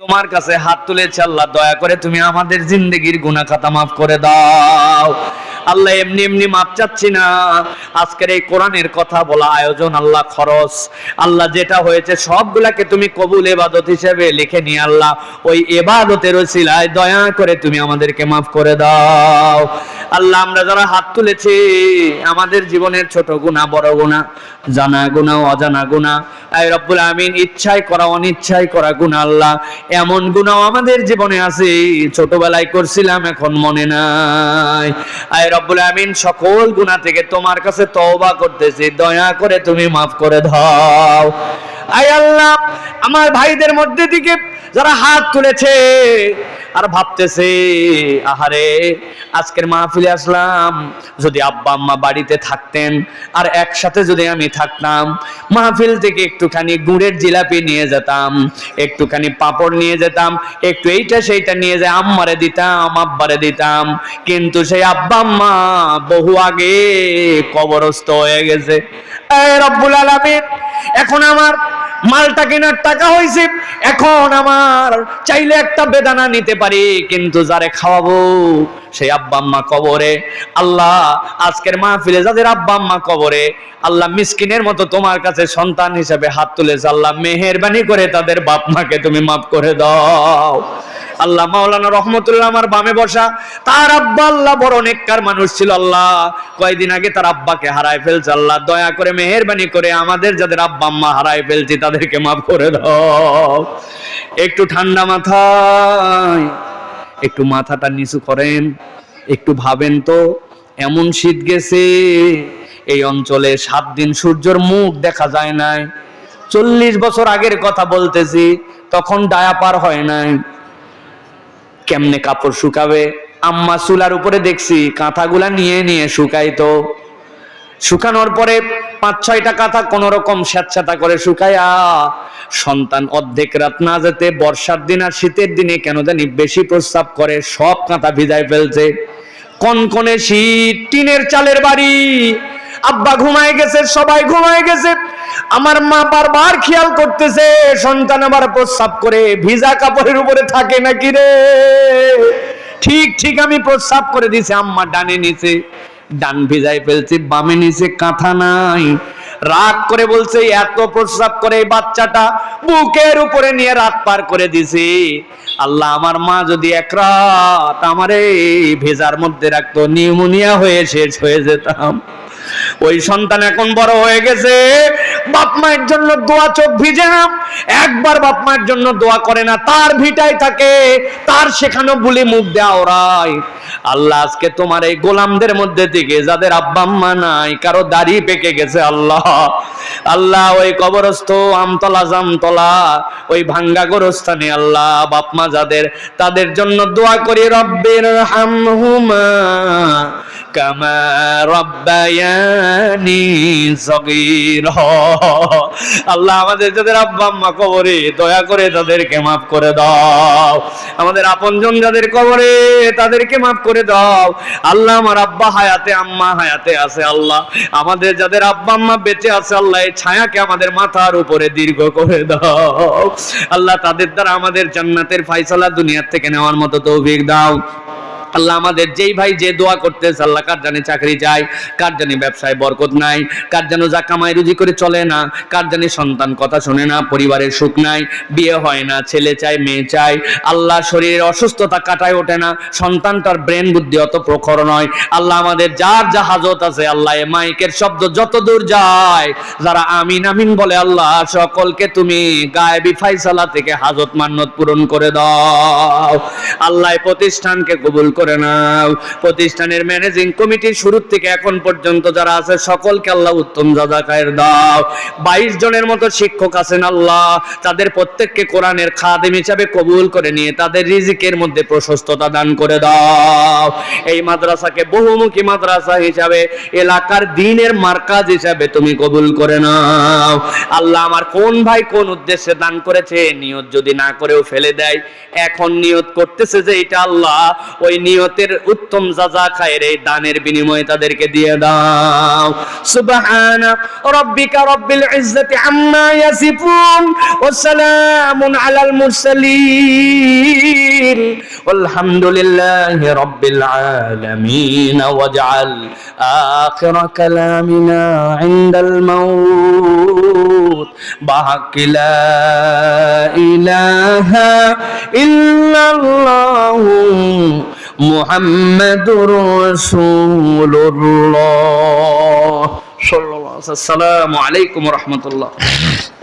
তোমার কাছে হাত তুলেছে আল্লাহ, দয়া করে তুমি আমাদের জিন্দগির গুনা খাতা মাফ করে দাও। আল্লাহ এমনি এমনি মাপ চাচ্ছি না। আজকের এই কোরআনের কথা বলা আয়োজন আল্লাহ খরচ। আল্লাহ যেটা হয়েছে সবগুলাকে তুমি কবুল এবাদত হিসেবে লিখে নিয়ে আল্লাহ ওই এবাদতের ওসিলায় দয়া করে তুমি আমাদেরকে মাফ করে দাও। আল্লাহ, আমরা যারা হাত তুলেছি, আমাদের জীবনের ছোট গুণা, বড় গুণা, জানা গুণা, অজানা গুণা, আয় রব্বুল আমিন, ইচ্ছায় করা, অনিচ্ছায় করা গুণা আল্লাহ, এমন গুণাও আমাদের জীবনে আছে। ছোটবেলায় করছিলাম, এখন মনে নাই। আয় রব্বুল আমিন সকল গুণা থেকে তোমার কাছে তওবা করতেছি। দয়া করে তুমি মাফ করে দাও। আয় আল্লাহ, আমার ভাইদের মধ্যে থেকে যারা হাত তুলেছে আর ভাবতেছে, আহারে, আজকের মাহফিলে আসলাম, যদি আব্বা আম্মা বাড়িতে থাকতেন, আর একসাথে যদি আমি থাকতাম, মাহফিল থেকে একটুখানি গুড়ের জিলাপি নিয়ে যেতাম, একটুখানি পাঁপড় নিয়ে যেতাম, একটু এইটা সেইটা নিয়ে যায় আম্মারে দিতাম, আব্বারে দিতাম, কিন্তু সেই আব্বা আম্মা বহু আগে কবরস্থ হয়ে গেছে। রব্বুল আলামিন, এখন আমার মালটা কেনার টাকা হয়েছে এখন আমার চাইলে একটা বেদানা নিতে পারি কিন্তু যারে খাওয়াবো সেই আব্বা আম্মা কবরে। আল্লাহ, আজকের মাহফিলে যাদের আব্বা আম্মা কবরে, আল্লাহ মিসকিনের মতো তোমার কাছে সন্তান হিসেবে হাত তুলেছে। আল্লাহ মেহেরবানি করে তাদের বাপ মাকে তুমি মাফ করে দাও। আল্লাহ মাওলানা রহমতুল্লাহ আমার বামে বসা। তার আব্বা আল্লাহ বড় নেককার মানুষ ছিল আল্লাহ। কয়দিন আগে তার আব্বাকে হারায় ফেলছে আল্লাহ। দয়া করে মেহেরবানি করে আমাদের যাদের আব্বা আম্মা হারায় ফেলছি তাদেরকে মাফ করে দাও। একটু ঠান্ডা মাথায়। একটু মাথাটা নিচু করেন, একটু ভাবেন তো, এমন শীত গেছে, এই অঞ্চলে সাত দিন সূর্যর মুখ দেখা যায় নাই। চল্লিশ বছর আগের কথা বলতেছি, তখন ডায়াপার হয় নাই। কেমনে কাপড় শুকাবে? আম্মা চুলার উপরে দেখছি, কাঁথাগুলা নিয়ে নিয়ে শুকাইতো। শুকানোর পরে পাঁচ ছয়টা কাঁথা কোন রকম স্যাঁতস্যাঁতা করে শুকাইয়া সন্তান অর্ধেক রাত না যেতে, বর্ষার দিন আর শীতের দিনে কেন জানি বেশি প্রস্রাব করে, সব কাঁথা ভিজায় ফেলছে। কনকনে শীত, টিনের চালের বাড়ি, আব্বা ঘুমায় গেছে, সবাই ঘুমায় গেছে। আমার মা বারবার খেয়াল করতেছে, সন্তান আবার প্রস্রাব করে, ভিজা কাপড়ের উপরে থাকে নাকি রে? ঠিক ঠিক আমি প্রস্রাব করে দিছি আম্মা ডানে নিচে। ডান ভিজাই ফেলছি, বামে নিচে কাঁথা নাই। রাগ করে বলছে, এত প্রস্রাব করে এই বাচ্চাটা বুকের উপরে নিয়ে রাত পার করে দিছি। আল্লাহ, আমার মা যদি এক রাত আমার এই ভেজার মধ্যে রাখতো, নিউমোনিয়া হয়ে শেষ হয়ে যেতাম। ওই সন্তান এখন বড় হয়ে গেছে বাপ মায়ের জন্য দোয়া চোখ ভিজে না একবার বাপ মায়ের জন্য দোয়া করে না, তার ভিটায় থাকে, তার সেখানে বলে মুখ দেওয়া ওরাই। আল্লাহ, আজকে তোমার এই গোলামদের মধ্যে থেকে যাদের আব্বা আম্মা নাই, কারও দাড়ি পেকে গেছে আল্লাহ। আল্লাহ, ওই কবরস্থ আমতলা জামতলা, ওই ভাঙ্গা গোরস্থানে আল্লাহ বাপমা যাদের, তাদের জন্য দোয়া করি রব্বের হামহুমা কামা রব্বায়ানি সগীর আল্লাহ আমাদের যাদের আব্বা আম্মা কবরে, দয়া করে তাদেরকে মাফ করে দাও। আমাদের আপনজন যাদের কবরে, তাদেরকে মাফ করে দাও। আল্লাহ আমার আব্বা হায়াতে, আম্মা হায়াতে আছে আল্লাহ। আমাদের যাদের আব্বা আম্মা বেঁচে আছে আল্লাহ, এই ছায়াকে আমাদের মাথার উপরে দীর্ঘ করে দাও। আল্লাহ তাদের দ্বারা আমাদের জান্নাতের ফাইসালা দুনিয়ার থেকে নেওয়ার মতো তৌফিক দাও। আল্লাহ আমাদের যেই ভাই যে দোয়া করতেছে, আল্লাহ কার জানে চাকরি চাই কার জানে ব্যবসায় বরকত নাই, কার যেন যা কামাই রুজি করে চলে না, কার জানে সন্তান কথা শোনে না, পরিবারের সুখ নাই, বিয়ে হয় না, ছেলে চাই মেয়ে চাই আল্লাহ শরীরের অসুস্থতা কাটায় ওঠে না সন্তানটার ব্রেন বুদ্ধি অত প্রখর নয়, আল্লাহ আমাদের যার যা হাজত আছে, আল্লাহ এ মাইকের শব্দ যত দূর যায়, যারা আমিন আমিন বলে, আল্লাহ সকলকে তুমি গায়েবি ফাইসালা থেকে হাজত মান্নত পূরণ করে দাও, আল্লাহ প্রতিষ্ঠানকে কবুল করে নাও। প্রতিষ্ঠানের ম্যানেজিং কমিটির শুরু থেকে এখন পর্যন্ত যারা আছে, সকলকে আল্লাহ উত্তম জাজাকায়ের দাও। বাইশ জনের মতো শিক্ষক আছেন আল্লাহ। তাদের প্রত্যেককে কোরআনের খাদেম হিসাবে কবুল করে নিয়ে তাদের রিজিকের মধ্যে প্রশস্ততা দান করে দাও। এই মাদ্রাসাকে বহুমুখী মাদ্রাসা হিসাবে, এলাকার দিনের মার্কাজ হিসাবে তুমি কবুল করে নাও। আল্লাহ আমার কোন ভাই কোন উদ্দেশ্যে দান করেছে, নিয়ত যদি না করেও ফেলে দেয়, এখন নিয়ত করতেছে যে এটা আল্লাহ, ওই নিয়ত নিয়তের উত্তম যাজা খায়ের এই দানের বিনিময়ে তাদেরকে দিয়ে দাও। সুবহানা রাব্বিকা রাব্বিল ইজ্জাতি আম্মা ইয়াসিফুন ওয়া সালামুন আলাল মুরসালিন। আলহামদুলিল্লাহি রাব্বিল আলামিন। ওয়াজআল আখির কালামিনা ইনদাল মাউত। বাকি ইলাহা ইল্লাল্লাহ। محمد رسول الله. صلى الله عليه وسلم. السلام عليكم ورحمة الله.